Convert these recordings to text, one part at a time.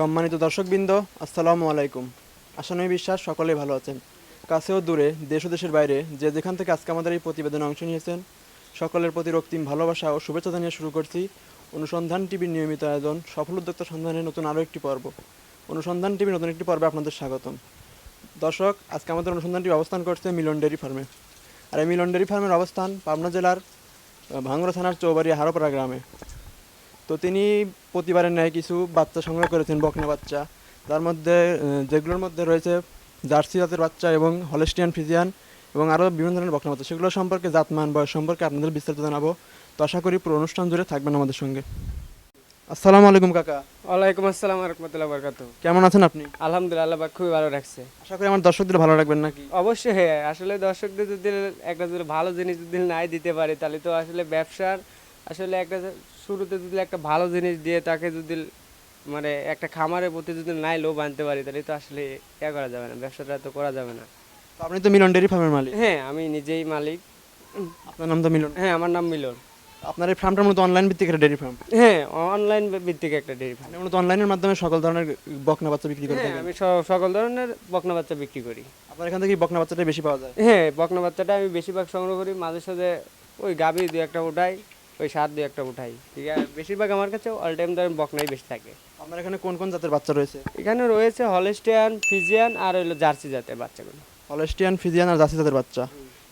সম্মানিত দর্শকবৃন্দ আসসালামু আলাইকুম। আশানবী বিশ্বাস সকলেই ভালো আছেন। কাছেও দূরে দেশ ও দেশের বাইরে যে যেখান থেকে আজকে আমাদের এই প্রতিবেদনে অংশ নিয়েছেন সকলের প্রতি রক্তিম ভালোবাসা ও শুভেচ্ছা জানিয়ে শুরু করছি অনুসন্ধান টিভির নিয়মিত আয়োজন সফল উদ্যোক্তা সন্ধানের নতুন আরও একটি পর্ব। অনুসন্ধান টিভির নতুন একটি পর্বে আপনাদের স্বাগতম। দর্শক আজকে আমাদের অনুসন্ধানটি অবস্থান করছে মিলন ডেয়ারি ফার্মে। আর এই মিলন ডেয়ারি ফার্মের অবস্থান পাবনা জেলার আহ, থানার চৌবাড়ি হারোপাড়া গ্রামে। তো তিনি প্রতিবারের ন্যায় কিছু বাচ্চা সংগ্রহ করেছেন বকনা বাচ্চা। তার মধ্যে যেগুলোর মধ্যে রয়েছে জার্সি জাতের বাচ্চা এবং হলেস্টিয়ান ফিজিয়ান এবং আরও বিভিন্ন ধরনের বকনা বাচ্চা। সেগুলো সম্পর্কে জাতমান বয়স সম্পর্কে আপনাদের বিস্তারিত জানাব। তো আশা করি পুরো অনুষ্ঠান জুড়ে থাকবেন আমাদের সঙ্গে। আসসালামু আলাইকুম কাকা। ওয়ালাইকুম আসসালাম রহমতুল্লাহ বরকাত কেমন আছেন আপনি? আলহামদুলিল্লাহ আল্লাহ পাক খুবই ভালো রাখছে। আশা করি আমার দর্শকদের ভালো রাখবেন নাকি? অবশ্যই হ্যাঁ আসলে দর্শকদের যদি একটা যদি ভালো জিনিস যদি নাই দিতে পারে তাহলে তো আসলে ব্যবসার আসলে একটা শুরুতে যদি একটা ভালো জিনিস দিয়ে তাকে যদি মানে একটা খামারের প্রতি যদি নাই লোভ আনতে পারি তাহলে তো আসলে ইয়া করা যাবে না ব্যবসাটা তো করা যাবে না। তো আপনি তো মিলন ডেয়ারি ফার্মের মালিক। হ্যাঁ আমি নিজেই মালিক। আপনার নাম তো মিলন। হ্যাঁ আমার নাম মিলন। আপনার এই ফার্মটা মূলত অনলাইন ভিত্তিক একটা ডেয়ারি ফার্ম। হ্যাঁ অনলাইন ভিত্তিক একটা ডেয়ারি ফার্ম। মূলত অনলাইনের মাধ্যমে সকল ধরনের বকনা বাচ্চা বিক্রি করে হ্যাঁ থাকেন। আমি সকল ধরনের বকনা বাচ্চা বিক্রি করি। আপনার এখান থেকে বকনা বাচ্চাটাই বেশি পাওয়া যায়? হ্যাঁ বকনা বাচ্চাটা আমি বেশিরভাগ সংগ্রহ করি। মাঝে সাথে ওই গাভি দু একটা উঠাই। ওই সার দু একটা উঠাই। ঠিক আছে? বেশিরভাগ আমার কাছে অল টাইম ধরেন বকনাই বেশি থাকে। আপনার এখানে কোন কোন জাতের বাচ্চা রয়েছে? এখানে রয়েছে হলস্টিয়ান ফিজিয়ান আর হইল জার্সি জাতের বাচ্চাগুলো। হলেস্টিয়ান ফিজিয়ান আর জার্সি জাতের বাচ্চা।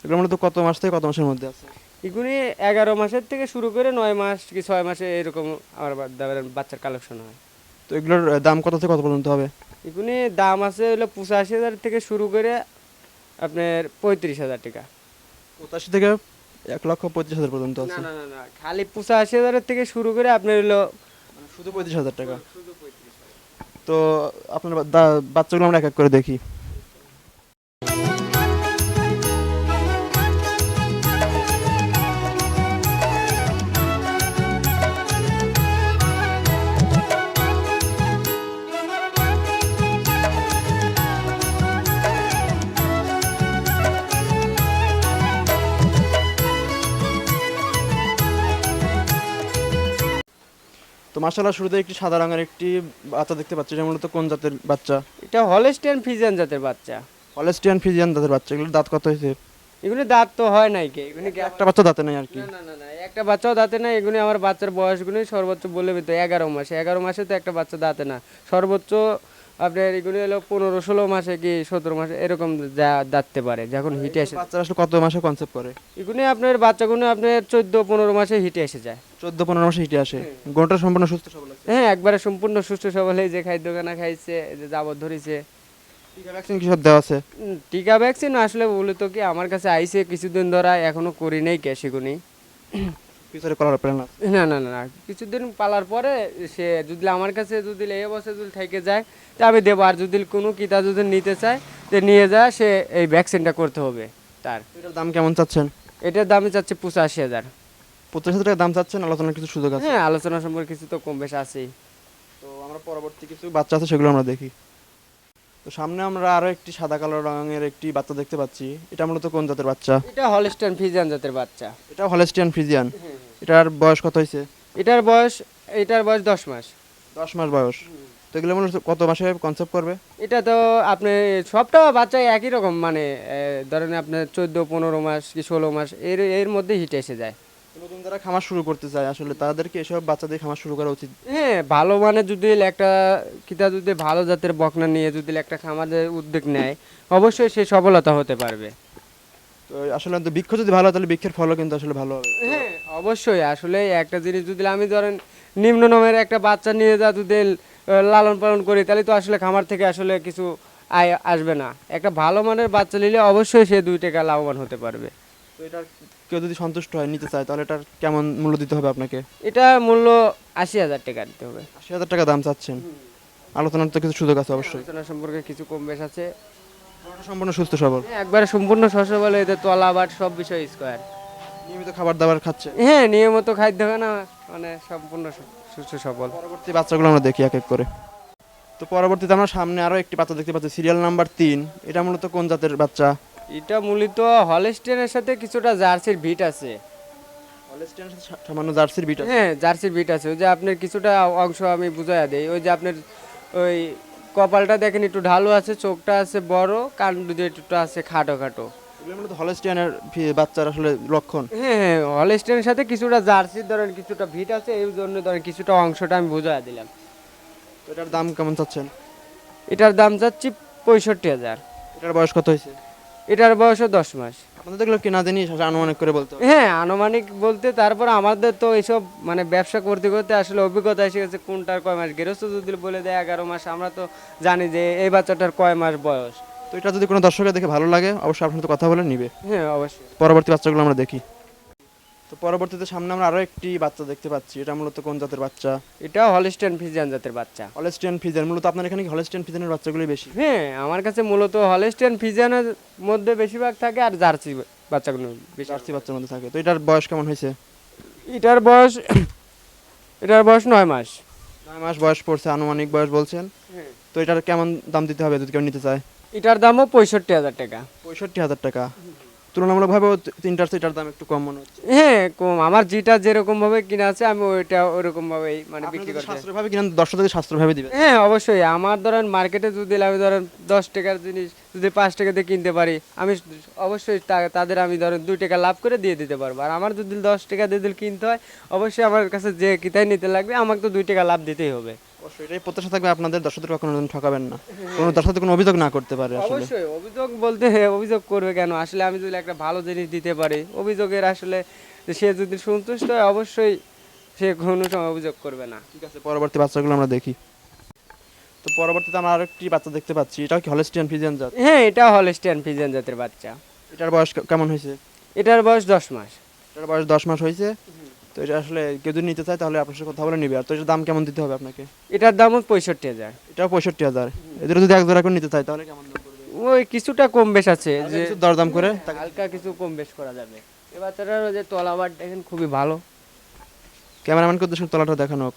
এগুলো মূলত কত মাস থেকে কত মাসের মধ্যে আছে? এগুলি এগারো মাসের থেকে শুরু করে নয় মাস কি ছয় মাসে এরকম আমার বাচ্চার কালেকশন হয়। তো এগুলোর দাম কত থেকে কত পর্যন্ত হবে? এগুলি দাম আছে হলো পঁচাশি হাজার থেকে শুরু করে আপনার পঁয়ত্রিশ হাজার টাকা। পঁচাশি থেকে এক লক্ষ পঁচিশ হাজার পর্যন্ত না আছে। না না না খালি পঁচাশি হাজারের থেকে শুরু করে আপনার হলো মানে শুধু পঁয়ত্রিশ হাজার টাকা। তো আপনার বা- দা- বাচ্চাগুলো আমরা এক এক করে দেখি। মাসাল্লাহ শুরুতে একটি সাদা রঙের একটি বাচ্চা দেখতে পাচ্ছি এটা মূলত কোন জাতের বাচ্চা? এটা হলস্টিয়ান ফিজিয়ান জাতের বাচ্চা। হলেস্টিয়ান ফিজিয়ান জাতের বাচ্চা এগুলোর দাঁত কত হয়েছে? এগুলি দাঁত তো হয় নাই কে এগুলো একটা বাচ্চা দাঁতে নাই আর কি। না না না না একটা বাচ্চাও দাঁতে নাই এগুলো আমার বাচ্চার বয়সগুলি সর্বোচ্চ বলে তো এগারো মাসে। এগারো মাসে তো একটা বাচ্চা দাঁতে না সর্বোচ্চ আপনার এগুলি হলো পনেরো ষোলো মাসে কি সতেরো মাসে এরকম যা- দাঁততে পারে যখন হিটে আসে। বাচ্চা আসলে কত মাসে কনসেপ্ট করে? এগুলি আপনার বাচ্চাগুলো আপনার চোদ্দ পনেরো মাসে হিটে এসে যায়। চোদ্দ পনেরো মাসে হিটে আসে। গরুটা সম্পূর্ণ সুস্থ সবল হ্যাঁ একবারে সম্পূর্ণ সুস্থ সবল যে খাদ্য খানা খাইছে যে যাবত ধরেছে। টিকা ভ্যাকসিন কি সব দেওয়া আছে? টিকা ভ্যাকসিন আসলে বলতো কি আমার কাছে আইসে কিছুদিন ধরা এখনও করি নেই ক্যাশেগুনি ফিউচারে করার প্ল্যান আছে? না না না কিছুদিন পালার পরে সে যদি আমার কাছে যদি এই অবস্থা যদি থেকে যায় তা আমি দেবো। আর যদি কোনো কিতা যদি নিতে চায় যে নিয়ে যায় সে এই ভ্যাকসিনটা করতে হবে তার। এটার দাম কেমন চাচ্ছেন? এটার দামই চাচ্ছে পঁচাশি হাজার। পঁচিশ হাজার টাকা দাম চাচ্ছেন? আলোচনার কিছু সুযোগ আছে? হ্যাঁ আলোচনা সম্পর্কে কিছু তো কম বেশ আছেই। তো আমরা পরবর্তী কিছু বাচ্চা আছে সেগুলো আমরা দেখি। তো সামনে আমরা আরও একটি সাদা কালো রঙের একটি বাচ্চা দেখতে পাচ্ছি। এটা মূলত কোন জাতের বাচ্চা? এটা হলস্টাইন ফিজিয়ান জাতের বাচ্চা। এটা হলেস্টিয়ান ফিজিয়ান এটার বয়স কত হয়েছে এটার বয়স এটার বয়স দশ মাস। দশ মাস বয়স। তো এগুলো মূলত কত মাসে কনসেপ্ট করবে? এটা তো আপনি সবটা বাচ্চা একই রকম মানে ধরেন আপনার চোদ্দ পনেরো মাস কি ষোলো মাস এর এর মধ্যে হিটে এসে যায়। নতুন যারা খামার শুরু করতে চায় আসলে তাদেরকে এসব বাচ্চাদের খামার শুরু করা উচিত। হ্যাঁ ভালো মানে যদি একটা কিতা যদি ভালো জাতের বকনা নিয়ে যদি একটা খামারের উদ্যোগ নেয় অবশ্যই সে সফলতা হতে পারবে। তো আসলে তো বৃক্ষ যদি ভালো হয় তাহলে বৃক্ষের ফলও কিন্তু আসলে ভালো হবে। হ্যাঁ অবশ্যই আসলে একটা জিনিস যদি আমি ধরেন নিম্ন নমের একটা বাচ্চা নিয়ে যা যদি লালন পালন করি তাহলে তো আসলে খামার থেকে আসলে কিছু আয় আসবে না। একটা ভালো মানের বাচ্চা নিলে অবশ্যই সে দুই টাকা লাভবান হতে পারবে। তো এটার কেউ যদি সন্তুষ্ট হয় নিতে চায় তাহলে এটার কেমন মূল্য দিতে হবে আপনাকে? এটা মূল্য আশি হাজার টাকা দিতে হবে। আশি হাজার টাকা দাম চাচ্ছেন? আলোচনার তো কিছু সুযোগ আছে অবশ্যই। আলোচনা সম্পর্কে কিছু কম বেশ আছে। সম্পূর্ণ সুস্থ সবল? হ্যাঁ, একবারে সম্পূর্ণ শস্য বলে এদের তলা বাট সব বিষয় স্কোয়ার নিয়মিত খাবার দাবার খাচ্ছে? হ্যাঁ নিয়মিত খাদ্য খানা মানে সম্পূর্ণ সুস্থ সবল। পরবর্তী বাচ্চাগুলো আমরা দেখি এক এক করে। তো পরবর্তীতে আমরা সামনে আরও একটি বাচ্চা দেখতে পাচ্ছি সিরিয়াল নাম্বার তিন। এটা মূলত কোন জাতের বাচ্চা? এটা মূলত হলস্টেনের সাথে কিছুটা জার্সির ভিট আছে। হলস্টিয়ানের সাথে সামান্য জার্সির বিটা হ্যাঁ জার্সির ভিট আছে। ওই যে আপনার কিছুটা অংশ আমি বুঝাইয়া দেই। ওই যে আপনার ওই কপালটা দেখেন একটু ঢালু আছে চোখটা আছে বড় কান দুটো একটু আছে খাটো খাটো। মূলত বাচ্চার আসলে লক্ষণ। হ্যাঁ হ্যাঁ হলস্টেনের সাথে কিছুটা জার্সির ধরেন কিছুটা ভিট আছে এই জন্য ধরেন কিছুটা অংশটা আমি বুঝাই দিলাম। তো এটার দাম কেমন চাচ্ছেন? এটার দাম যাচ্ছি পঁয়ষট্টি হাজার। এটার বয়স কত হয়েছে? এটার বয়সও দশ মাস। দেখল কেনা জিনিস আনুমানিক করে বলতো হ্যাঁ আনুমানিক বলতে তারপর আমাদের তো এইসব মানে ব্যবসা করতে করতে আসলে অভিজ্ঞতা এসে গেছে কোনটার কয় মাস? গেরস্ত যদি বলে দেয় এগারো মাস আমরা তো জানি যে এই বাচ্চাটার কয় মাস বয়স। তো এটা যদি কোনো দর্শকের দেখে ভালো লাগে অবশ্যই আপনার সাথে কথা বলে নিবে। হ্যাঁ অবশ্যই। পরবর্তী বাচ্চাগুলো আমরা দেখি। তো পরবর্তীতে সামনে আমরা আরও একটি বাচ্চা দেখতে পাচ্ছি। এটা মূলত কোন জাতের বাচ্চা? এটাও হলিস্টেন ফিজিয়ান জাতের বাচ্চা। হলস্টিয়ান ফিজার মূলত আপনার এখানে কি হলস্টিয়ান ফিজানের বাচ্চাগুলোই বেশি? হ্যাঁ আমার কাছে মূলত হলিস্টেন ফিজিয়ানের মধ্যে বেশিরভাগ থাকে আর জার্সি বাচ্চাগুলো বেশি। জার্সি বাচ্চার মধ্যে থাকে। তো এটার বয়স কেমন হয়েছে? এটার বয়স এটার বয়স নয় মাস। নয় মাস বয়স পড়ছে আনুমানিক বয়স বলছেন। তো এটার কেমন দাম দিতে হবে যদি কেউ নিতে চায়? এটার দামও পঁয়ষট্টি হাজার টাকা। পঁয়ষট্টি হাজার টাকা। তুলনামূলকভাবে তিনটার এটার দাম একটু কম মনে হচ্ছে। হ্যাঁ কম। আমার যেটা যেরকম ভাবে কিনা আছে আমি ওইটা ওরকম ভাবেই মানে বিক্রি করতে। সাশ্রয়ভাবে সাশ্রয়ভাবে দিবেন। হ্যাঁ অবশ্যই। আমার ধরেন মার্কেটে যদি আমি ধরেন দশ টাকার জিনিস যদি পাঁচ টাকা দিয়ে কিনতে পারি আমি অবশ্যই তাদের আমি ধরেন দুই টাকা লাভ করে দিয়ে দিতে পারব। আর আমার যদি দশ টাকা দিয়ে দিলে কিনতে হয় অবশ্যই আমার কাছে যে কিতাই নিতে লাগবে আমাকে তো দুই টাকা লাভ দিতেই হবে। অবশ্যই। এটাই প্রত্যাশা থাকবে আপনাদের দর্শকদের কখনো ঠকাবেন না। কোনো দর্শকদের কোনো অভিযোগ না করতে পারে আসলে। অবশ্যই অভিযোগ বলতে হ্যাঁ, অভিযোগ করবে কেন? আসলে আমি যদি একটা ভালো জিনিস দিতে পারি অভিযোগের আসলে সে যদি সন্তুষ্ট হয় অবশ্যই সে কোনো সময় অভিযোগ করবে না। ঠিক আছে পরবর্তী বাচ্চাগুলো আমরা দেখি। তো পরবর্তীতে আমরা আরেকটি বাচ্চা দেখতে পাচ্ছি এটাও কি হলস্টিয়ান ফিজিয়ান জাত? হ্যাঁ এটা হলস্টিয়ান ফিজিয়ান জাতের বাচ্চা। এটার বয়স কেমন হয়েছে? এটার বয়স দশ মাস। এটার বয়স দশ মাস হয়েছে। তো এটা আসলে কেউ যদি নিতে চায় তাহলে আপনার সাথে কথা বলে নিবে। আর তো এটার দাম কেমন দিতে হবে আপনাকে? এটার দামও পঁয়ষট্টি হাজার। এটাও পঁয়ষট্টি হাজার। এদের যদি এক জোড়া করে নিতে চায় তাহলে কেমন দাম পড়বে? ওই কিছুটা কম বেশ আছে যে কিছু দরদাম করে? তাকে- হালকা কিছু কম বেশ করা যাবে। এ বাচ্চাটারও যে তলাবার দেখেন খুবই ভালো। ক্যামেরাম্যানকে উদ্দেশ্য তলাটা দেখানো হোক।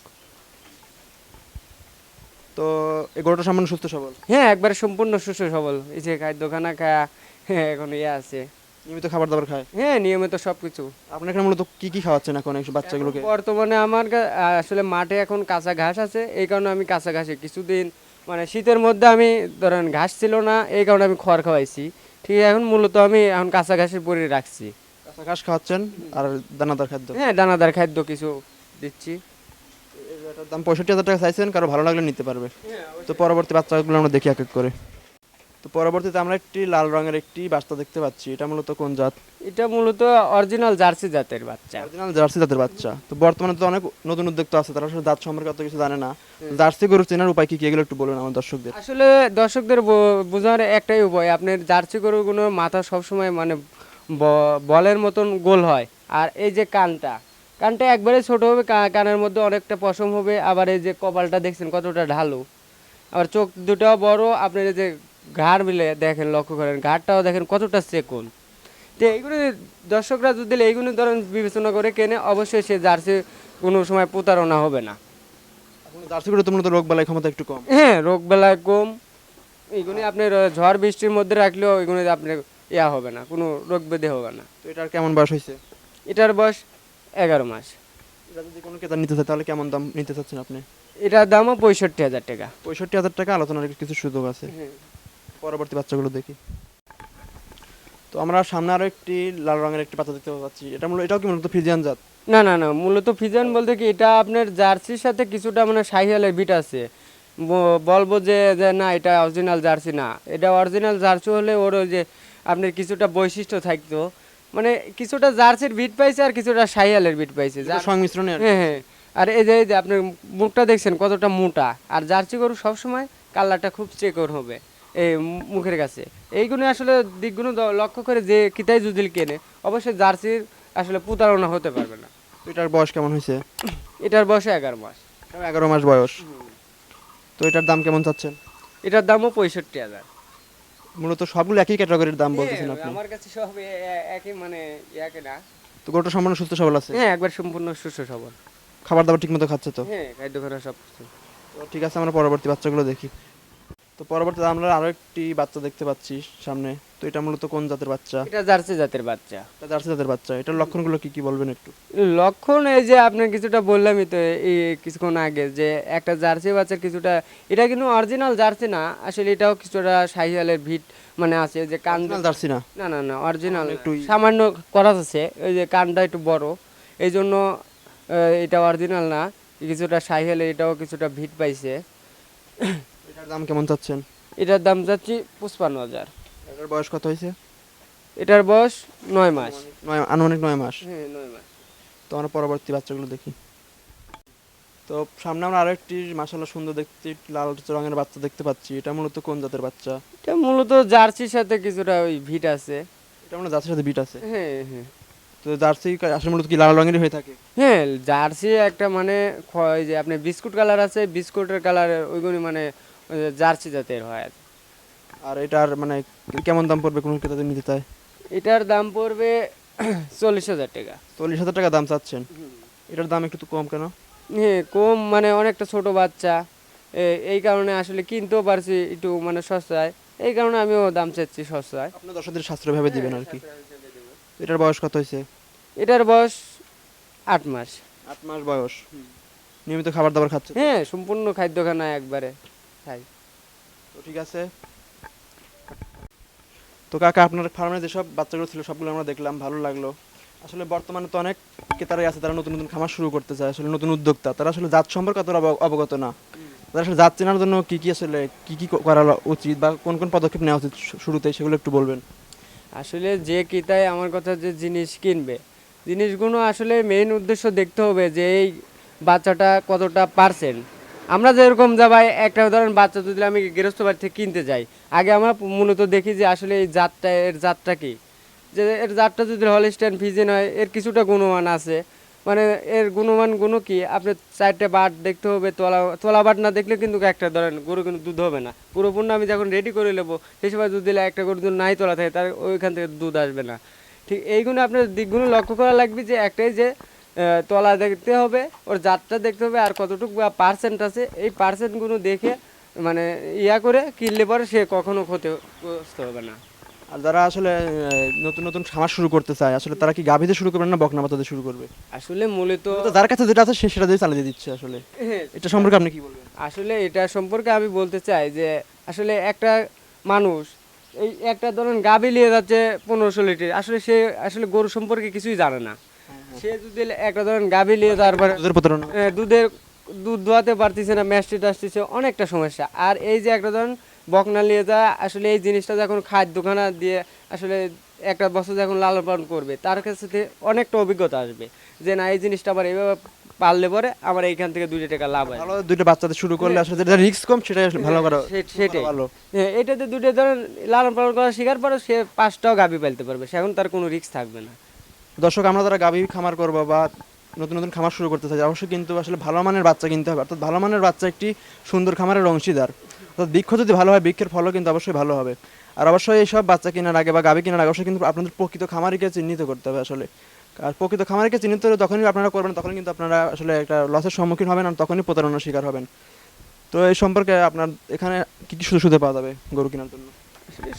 তো এই গরুটা সামান্য সুস্থ সবল? হ্যাঁ একবারে সম্পূর্ণ সুস্থ সবল। এই যে খাদ্য খানা খায়া হ্যাঁ এখন ইয়ে আছে। নিয়মিত খাবার দাবার খায়? হ্যাঁ নিয়মিত সব কিছু আপনার এখানে মূলত কি কি খাওয়াচ্ছেন এখন এই বাচ্চাগুলোকে? বর্তমানে আমার কা- আসলে মাঠে এখন কাঁচা ঘাস আছে এই কারণে আমি কাঁচা ঘাসে কিছুদিন মানে শীতের মধ্যে আমি ধরেন ঘাস ছিল না এই কারণে আমি খড় খাওয়াইছি। ঠিক আছে, এখন মূলত আমি এখন কাঁচা ঘাসের পরে রাখছি। কাঁচা ঘাস খাওয়াচ্ছেন আর দানাদার খাদ্য? হ্যাঁ দানাদার খাদ্য কিছু দিচ্ছি। এটার দাম পঁয়ষট্টি হাজার টাকা চাইছেন কারও ভালো লাগলে নিতে পারবে। তো পরবর্তী বাচ্চাগুলো আমরা দেখি এক এক করে। তো পরবর্তীতে আমরা একটি লাল রঙের একটি বাচ্চা দেখতে পাচ্ছি। এটা মূলত কোন জাত? এটা মূলত অরিজিনাল জার্সি জাতের বাচ্চা। অরিজিনাল জার্সি জাতের বাচ্চা। তো বর্তমানে তো অনেক নতুন উদ্যোক্তা আছে তারা আসলে জাত সম্পর্কে অত কিছু জানে না। জার্সি গরু চেনার উপায় কি কি? এগুলো একটু বলুন আমার দর্শকদের। আসলে দর্শকদের বোঝার একটাই উপায় আপনার জার্সি গরুগুলোর মাথা সবসময় মানে বলের মতন গোল হয়। আর এই যে কানটা কানটা একবারে ছোট হবে কানের মধ্যে অনেকটা পশম হবে আবার এই যে কপালটা দেখছেন কতটা ঢালু। আবার চোখ দুটাও বড় আপনার এই যে ঘাড় মিলে দেখেন লক্ষ্য করেন ঘাড়টাও দেখেন কতটা চেকুন তো এইগুলো দর্শকরা যদি এইগুলো ধরেন বিবেচনা করে কেনে অবশ্যই সে জার্সি কোনো সময় প্রতারণা হবে না। এখন জার্সি তো রোগ বালাই ক্ষমতা একটু কম। হ্যাঁ রোগ বেলায় কম। এইগুলি আপনার ঝড় বৃষ্টির মধ্যে রাখলেও এগুলো আপনার ইয়া হবে না কোনো রোগ ব্যাধি হবে না। তো এটার কেমন বয়স হয়েছে? এটার বয়স এগারো মাস। এটা যদি কোনো ক্রেতা নিতে চায় তাহলে কেমন দাম নিতে চাচ্ছেন আপনি? এটার দামও পঁয়ষট্টি হাজার টাকা। পঁয়ষট্টি হাজার টাকা আলোচনার কিছু সুযোগ আছে। পরবর্তী বাচ্চাগুলো দেখি। তো আমরা সামনে আরও একটি লাল রঙের একটি বাচ্চা দেখতে পাচ্ছি। এটা মূলত এটাও কি মূলত ফিজিয়ান জাত? না না না মূলত ফিজান বলতে কি এটা আপনার জার্সির সাথে কিছুটা মানে সাহিয়ালের বিট আছে। বলব যে যে না এটা অরিজিনাল জার্সি না। এটা অরিজিনাল জার্সি হলে ওর ওই যে আপনার কিছুটা বৈশিষ্ট্য থাকতো। মানে কিছুটা জার্সির বিট পাইছে আর কিছুটা সাহিয়ালের বিট পাইছে। সংমিশ্রণে আর হ্যাঁ হ্যাঁ। আর এই যে এই যে আপনার মুখটা দেখছেন কতটা মোটা। আর জার্সি গরু সবসময় কালারটা খুব চেকর হবে। এই মুখের কাছে। এইগুলো আসলে দিকগুলো লক্ষ্য করে যে কিতাই যদি কেনে অবশ্যই জার্সির আসলে প্রতারণা হতে পারবে না। এটার বয়স কেমন হয়েছে? এটার বয়স এগারো মাস। এগারো মাস বয়স। তো এটার দাম কেমন চাচ্ছেন? এটার দামও পঁয়ষট্টি হাজার। মূলত সবগুলো একই ক্যাটাগরির দাম বলতেছেন আপনি? আমার কাছে সব একই মানে ইয়াকে না তো গরুটা সম্পূর্ণ সুস্থ সবল আছে? হ্যাঁ একবার সম্পূর্ণ সুস্থ সবল। খাবার দাবার ঠিক মতো খাচ্ছে তো? হ্যাঁ খাদ্য খানা সব ঠিক আছে আমরা পরবর্তী বাচ্চাগুলো দেখি। তো পরবর্তীতে আমরা আরও একটি বাচ্চা দেখতে পাচ্ছি সামনে। তো এটা মূলত কোন জাতের বাচ্চা? এটা জার্সি জাতের বাচ্চা। এটা জার্সি জাতের বাচ্চা। এটার লক্ষণগুলো কি কি বলবেন একটু? লক্ষণ এই যে আপনি কিছুটা বললামই তো এই কিছুক্ষণ আগে যে একটা জার্সি বাচ্চার কিছুটা এটা কিন্তু অরিজিনাল জার্সি না আসলে এটাও কিছুটা সাইহালের ভিট মানে আছে যে কান জার্সি না? না না না অরিজিনাল। একটু সামান্য করা আছে ওই যে কানটা একটু বড়। এই জন্য এটা অরিজিনাল না কিছুটা সাইহেলে এটাও কিছুটা ভিট পাইছে। এটার দাম কেমন চাচ্ছেন? এটার দাম যাচ্ছি পঁচপান্ন হাজার। এটার বয়স কত হয়েছে? এটার বয়স নয় মাস। নয় আনুমানিক নয় মাস। হ্যাঁ নয় মাস। তো আমরা পরবর্তী বাচ্চাগুলো দেখি। তো সামনে আমরা মাসাল্লাহ সুন্দর দেখতে লাল রঙের বাচ্চা দেখতে পাচ্ছি। এটা মূলত কোন জাতের বাচ্চা? এটা মূলত জার্সির সাথে কিছুটা ওই ভিট আছে। এটা মূলত জার্সির সাথে বিট আছে? হ্যাঁ হ্যাঁ। তো জার্সি আসলে মূলত কি লাল রঙেরই হয়ে থাকে? হ্যাঁ জার্সি একটা মানে ওই যে আপনি বিস্কুট কালার আছে বিস্কুটের কালার ওইগুলি মানে জার্সি জাতের হয় আর এটার মানে কেমন দাম পড়বে কোন ক্রেতাদের নিতে চায় এটার দাম পড়বে চল্লিশ হাজার টাকা। চল্লিশ হাজার টাকা দাম চাচ্ছেন? এটার দাম একটু কম কেন? হ্যাঁ কম মানে অনেকটা ছোট বাচ্চা। এই কারণে আসলে কিনতেও পারছি একটু মানে সস্তায়। এই কারণে আমিও দাম চাচ্ছি সস্তায়। আপনার দর্শকদের সাশ্রয় ভাবে দিবেন আর কি। এটার বয়স কত হয়েছে? এটার বয়স আট মাস। আট মাস বয়স। নিয়মিত খাবার দাবার খাচ্ছে হ্যাঁ সম্পূর্ণ খাদ্য খাদ্যখানা একবারে। খাই তো ঠিক আছে। তো কাকা আপনার ফার্মে যেসব বাচ্চাগুলো ছিল সবগুলো আমরা দেখলাম ভালো লাগল। আসলে বর্তমানে তো অনেক ক্রেতারাই আছে তারা নতুন নতুন খামার শুরু করতে চায় আসলে নতুন উদ্যোক্তা। তারা আসলে জাত সম্পর্কে অতটা অবগত না। তারা আসলে জাত চেনার জন্য কি কি আসলে কি কি করা উচিত বা কোন কোন পদক্ষেপ নেওয়া উচিত শুরুতে সেগুলো একটু বলবেন। আসলে যে কিতায় আমার কথা যে জিনিস কিনবে জিনিসগুলো আসলে মেইন উদ্দেশ্য দেখতে হবে যে এই বাচ্চাটা কতটা পার্সেন্ট আমরা যেরকম যাবাই একটা উদাহরণ বাচ্চা যদি আমি গৃহস্থ বাড়ি থেকে কিনতে যাই, আগে আমরা মূলত দেখি যে আসলে এই জাতটা, এর জাতটা কি? যে এর জাতটা যদি হলিস্টাইন ফিজিন হয়, এর কিছুটা গুণমান আছে। মানে এর গুণমান গুণ কি? আপনি চারটে বাট দেখতে হবে, তোলা তোলা বাট না দেখলে কিন্তু একটা ধরেন গরু কিন্তু দুধ হবে না। পুরোপূর্ণ আমি যখন রেডি করে নেব সেই সময় দুধ দিলে একটা গরু দুধ নাই তোলা থাকে, তার ওইখান থেকে দুধ আসবে না। ঠিক এইগুলো আপনার দিকগুলো লক্ষ্য করা লাগবে যে একটাই যে তলা দেখতে হবে ওর জাতটা দেখতে হবে আর কতটুকু পার্সেন্ট আছে। এই পার্সেন্টগুলো দেখে মানে ইয়া করে কিনলে পরে সে কখনো ক্ষতিগ্রস্ত হবে না। আর যারা আসলে নতুন নতুন খামার শুরু করতে চায় আসলে তারা কি গাভীতে শুরু করবে না বকনা বাচ্চাতে শুরু করবে? আসলে মূলত যার কাছে যেটা আছে সে সেটা দিয়ে চালিয়ে দিচ্ছে আসলে। হ্যাঁ, এটা সম্পর্কে আপনি কি বলবেন? আসলে এটা সম্পর্কে আমি বলতে চাই যে আসলে একটা মানুষ এই একটা ধরুন গাভী নিয়ে যাচ্ছে পনেরোশো লিটার আসলে সে আসলে গরু সম্পর্কে কিছুই জানে না। সে যদি একটা ধরুন গাভী নিয়ে তারপরে দুধের প্রতারণা। দুধের দুধ দোয়াতে পারতেছে না ম্যাস্টিট আসতেছে অনেকটা সমস্যা। আর এই যে একটা ধরুন বকনা নিয়ে যা আসলে এই জিনিসটা যখন খাদ্যখানা দিয়ে আসলে একটা বছর যখন লালন পালন করবে তার কাছে অনেকটা অভিজ্ঞতা আসবে যে না এই জিনিসটা আবার এইভাবে পারলে পরে আমার এইখান থেকে দুইটা টাকা লাভ হয়। ভালো দুইটা বাচ্চাদের শুরু করলে আসলে যেটা রিস্ক কম সেটাই ভালো করা সেটাই। ভালো। হ্যাঁ এটাতে দুটো ধরেন লালন পালন করা শিকার পরে সে পাঁচটাও গাভী পালতে পারবে সে এখন তার কোনো রিস্ক থাকবে না। দর্শক, আমরা যারা গাভী খামার করব বা নতুন নতুন খামার শুরু করতে চাই, অবশ্যই কিন্তু আসলে ভালো মানের বাচ্চা কিনতে হবে। অর্থাৎ ভালো মানের বাচ্চা একটি সুন্দর খামারের অংশীদার। অর্থাৎ বৃক্ষ যদি ভালো হয়, বৃক্ষের ফলও কিন্তু অবশ্যই ভালো হবে। আর অবশ্যই এইসব বাচ্চা কেনার আগে বা গাভী কেনার আগে অবশ্যই কিন্তু আপনাদের প্রকৃত খামারিকে চিহ্নিত করতে হবে আসলে। আর প্রকৃত খামারিকে চিহ্নিত হলে তখনই আপনারা করবেন তখন কিন্তু আপনারা আসলে একটা লসের সম্মুখীন হবেন আর তখনই প্রতারণার শিকার হবেন। তো এই সম্পর্কে আপনার এখানে কি কি সুযোগ সুবিধা পাওয়া যাবে গরু কেনার জন্য?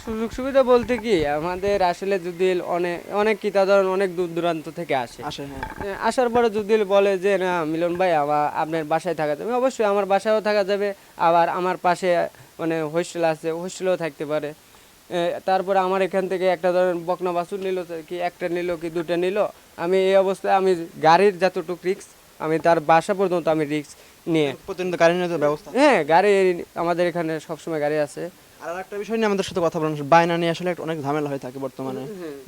সুযোগ সুবিধা বলতে কি আমাদের আসলে যদি অনেক অনেক কিতা ধরেন অনেক দূর দূরান্ত থেকে আসে। আসে হ্যাঁ। আসার পরে যদি বলে যে না মিলন ভাই আমার আপনার বাসায় থাকা যাবে। অবশ্যই আমার বাসায়ও থাকা যাবে আবার আমার পাশে মানে হোস্টেল আছে হোস্টেলেও থাকতে পারে। তারপরে আমার এখান থেকে একটা ধরেন বকনা বাছুর নিল কি একটা নিল কি দুটা নিল। আমি এই অবস্থায় আমি গাড়ির যতটুক রিক্স আমি তার বাসা পর্যন্ত আমি রিক্স নিয়ে প্রতিনিয়ত গাড়ি নিয়ে ব্যবস্থা। হ্যাঁ গাড়ি আমাদের এখানে সবসময় গাড়ি আছে। আর একটা বিষয় নিয়ে আমাদের সাথে কথা বলেন। বায়না নিয়ে আসলে অনেক ঝামেলা হয়ে থাকে বর্তমানে।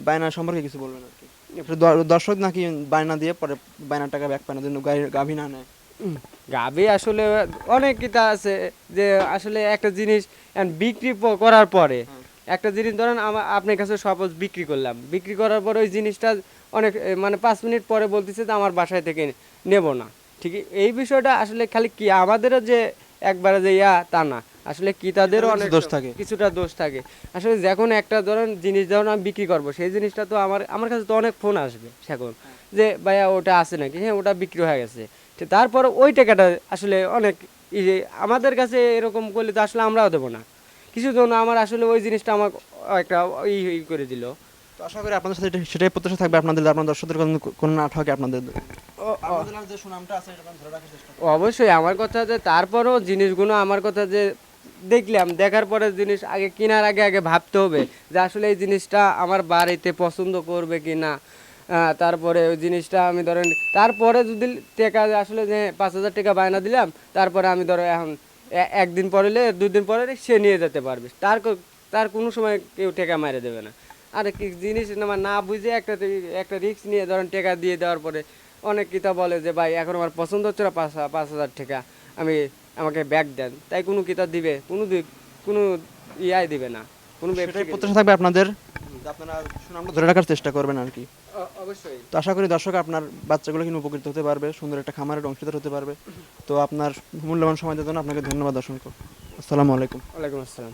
বায়না সম্পর্কে কিছু বলবেন আর কি? দর্শক নাকি বায়না দিয়ে পরে বায়নার টাকা ব্যাক পায় না জন্য গাড়ি গাভী না নেয়। গাবি আসলে অনেক কিতা আছে যে আসলে একটা জিনিস বিক্রি করার পরে একটা জিনিস ধরেন আপনার কাছে সাপোজ বিক্রি করলাম। বিক্রি করার পরে ওই জিনিসটা অনেক মানে পাঁচ মিনিট পরে বলতেছে যে আমার বাসায় থেকে নেব না। ঠিক এই বিষয়টা আসলে খালি কি আমাদেরও যে একবারে যে ইয়া তা না। আসলে কি তাদেরও অনেক দোষ থাকে। কিছুটা দোষ থাকে। আসলে যখন একটা ধরেন জিনিস যখন আমি বিক্রি করব সেই জিনিসটা তো আমার আমার কাছে তো অনেক ফোন আসবে এখন যে ভাইয়া ওটা আছে নাকি? হ্যাঁ ওটা বিক্রি হয়ে গেছে। তো তারপর ওই টাকাটা আসলে অনেক ই আমাদের কাছে এরকম করলে তো আসলে আমরাও দেবো না। কিছু জন আমার আসলে ওই জিনিসটা আমার একটা ই করে দিল। তো আশা করি আপনাদের সাথে সেটাই প্রত্যাশা থাকবে আপনাদের আপনার দর্শকদের কোনো কোনো না ঠকে আপনাদের। আপনাদের আর যে সুনামটা আছে সেটা ধরে রাখার চেষ্টা করবেন। অবশ্যই আমার কথা যে তারপরও জিনিসগুলো আমার কথা যে দেখলাম, দেখার পরে জিনিস আগে কেনার আগে আগে ভাবতে হবে যে আসলে এই জিনিসটা আমার বাড়িতে পছন্দ করবে কি না তারপরে ওই জিনিসটা আমি ধরেন, তারপরে যদি টাকা আসলে যে পাঁচ হাজার টাকা বায়না দিলাম, তারপরে আমি ধরো এখন একদিন পরে হলে দুই দিন পরে সে নিয়ে যেতে পারবে। তার তার কোনো সময় কেউ টাকা মারে দেবে না। আর কি জিনিস না না বুঝে একটা একটা রিস্ক নিয়ে ধরেন টাকা দিয়ে দেওয়ার পরে অনেক কিতা বলে যে, ভাই, এখন আমার পছন্দ হচ্ছে না পাঁচ পাঁচ হাজার টাকা। আমি আমাকে ব্যাগ দেন। তাই কোনো কিতাব দিবে কোনো কোনো ইয়াই দিবে না। কোনো সেটাই প্রত্যাশা থাকবে আপনাদের আপনারা সুনামটা ধরে রাখার চেষ্টা করবেন আর কি। অবশ্যই। তো আশা করি দর্শক আপনার বাচ্চাগুলো কিন্তু উপকৃত হতে পারবে সুন্দর একটা খামারের অংশীদার হতে পারবে। তো আপনার মূল্যবান সময় দেওয়ার জন্য আপনাকে ধন্যবাদ অসংখ্য। আসসালামু আলাইকুম। ওয়ালাইকুম আসসালাম।